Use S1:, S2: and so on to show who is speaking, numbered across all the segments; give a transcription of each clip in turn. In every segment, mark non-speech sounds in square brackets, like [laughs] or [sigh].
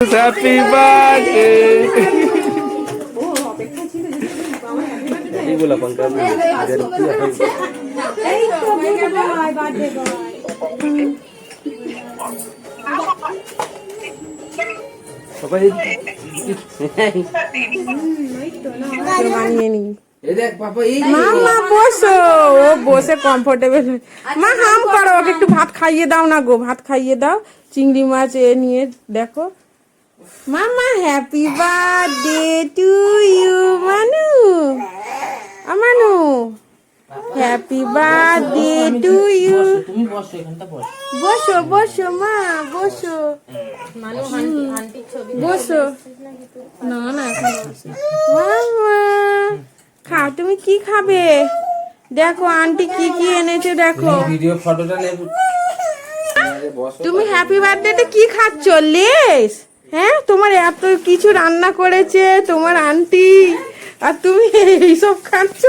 S1: Happy birthday এইগুলো পঙ্কা
S2: বসে। Comfortable মা হাম করো ওকে একটু ভাত খাইয়ে দাও না গো। ভাত খাইয়ে দাও। চিংড়ি মাছ এ নিয়ে দেখো। মামা হ্যাপি বার্থডে টু ইউ মানু মানু হ্যাপি বার্থডে টু ইউ
S1: তুমি বসো এখানটা বসো
S2: বসো বসো মা বসো বসো না না। মামা খাও তুমি কি খাবে? দেখো আন্টি কি কি এনেছে দেখো।
S1: ভিডিও ফটোটা নেব।
S2: তুমি হ্যাপি বার্থডেতে কি খাচ্ছ? লেস হ্যাঁ তোমার এত কিছু রান্না করেছে তোমার আন্টি আর তুমি এইসব খাচ্ছ?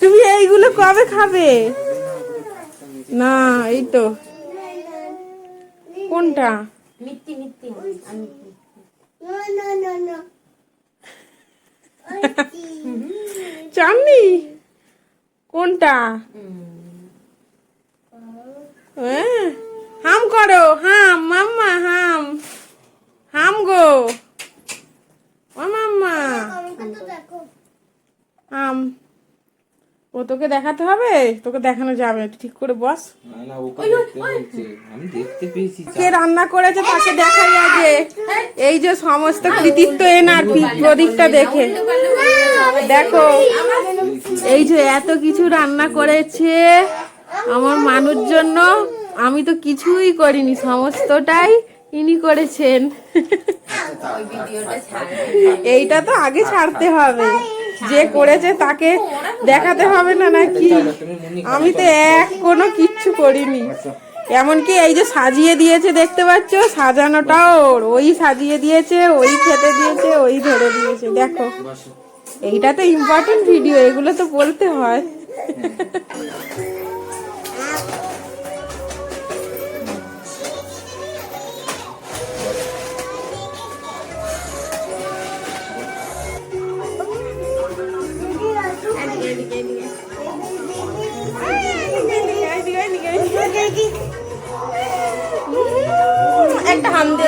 S2: তুমি এইগুলো কবে খাবে? না এই তো। কোনটা? [laughs] চাননি? কোনটা? হ্যাঁ হাম করো হাম মাম্মা হাম হাম গো ও মাম্মা হাম ও তোকে দেখাতে হবে তোকে দেখানো যাবে তুই ঠিক করে বস কে রান্না করেছে তাকে দেখাই আগে এই যে সমস্ত কৃতিত্ব এনার প্রদীপটা দেখে দেখো এই যে এত কিছু রান্না করেছে আমার মানুষ জন্য আমি তো কিছুই করিনি সমস্তটাই ইনি করেছেন এইটা তো আগে ছাড়তে হবে যে করেছে তাকে দেখাতে হবে না নাকি? আমি তো এক কোনো কিচ্ছু করিনি। এমনকি এই যে সাজিয়ে দিয়েছে, দেখতে পাচ্ছ? সাজানোটা ওর। ওই সাজিয়ে দিয়েছে, ওই খেতে দিয়েছে, ওই ধরে দিয়েছে। দেখো, এইটা তো ইম্পর্টেন্ট ভিডিও এগুলো তো বলতে হয়। একটা হাম দে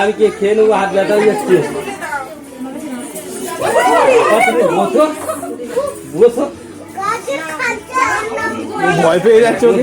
S1: আমি কে খেয়ে নেব হাত ব্যথা যাচ্ছে। বসো বসো
S3: ভয় পেয়ে যাচ্ছে ওকে।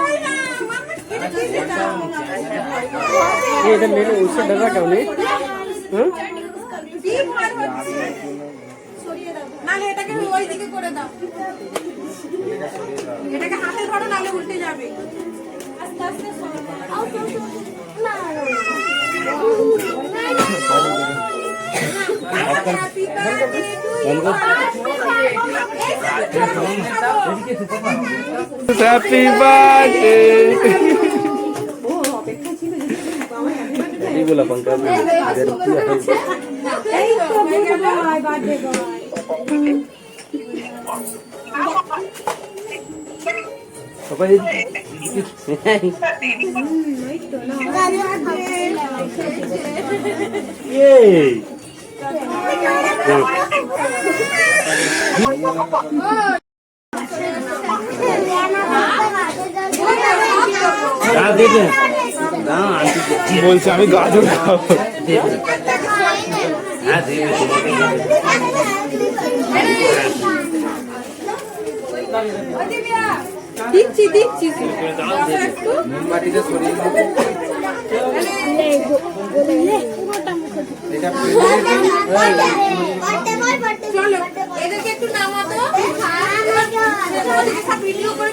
S2: নালে এটাকে ওই দিকে করে দাও। এটাকে হাতে ধরো নালে উল্টে যাবে। আস্তে আস্তে সরো। Happy birthday.
S4: এই গুলা পঙ্কা এর কি
S1: আছে
S4: এই তো মেগা
S1: বয় বার্থডে বয় সবাই Yeah, did it.
S3: বলছে আমি গাজর খাব।
S1: হ্যাঁ
S2: দিচ্ছি দিচ্ছি।
S4: চলো এদেরকে একটু নামাতো ভিডিও করে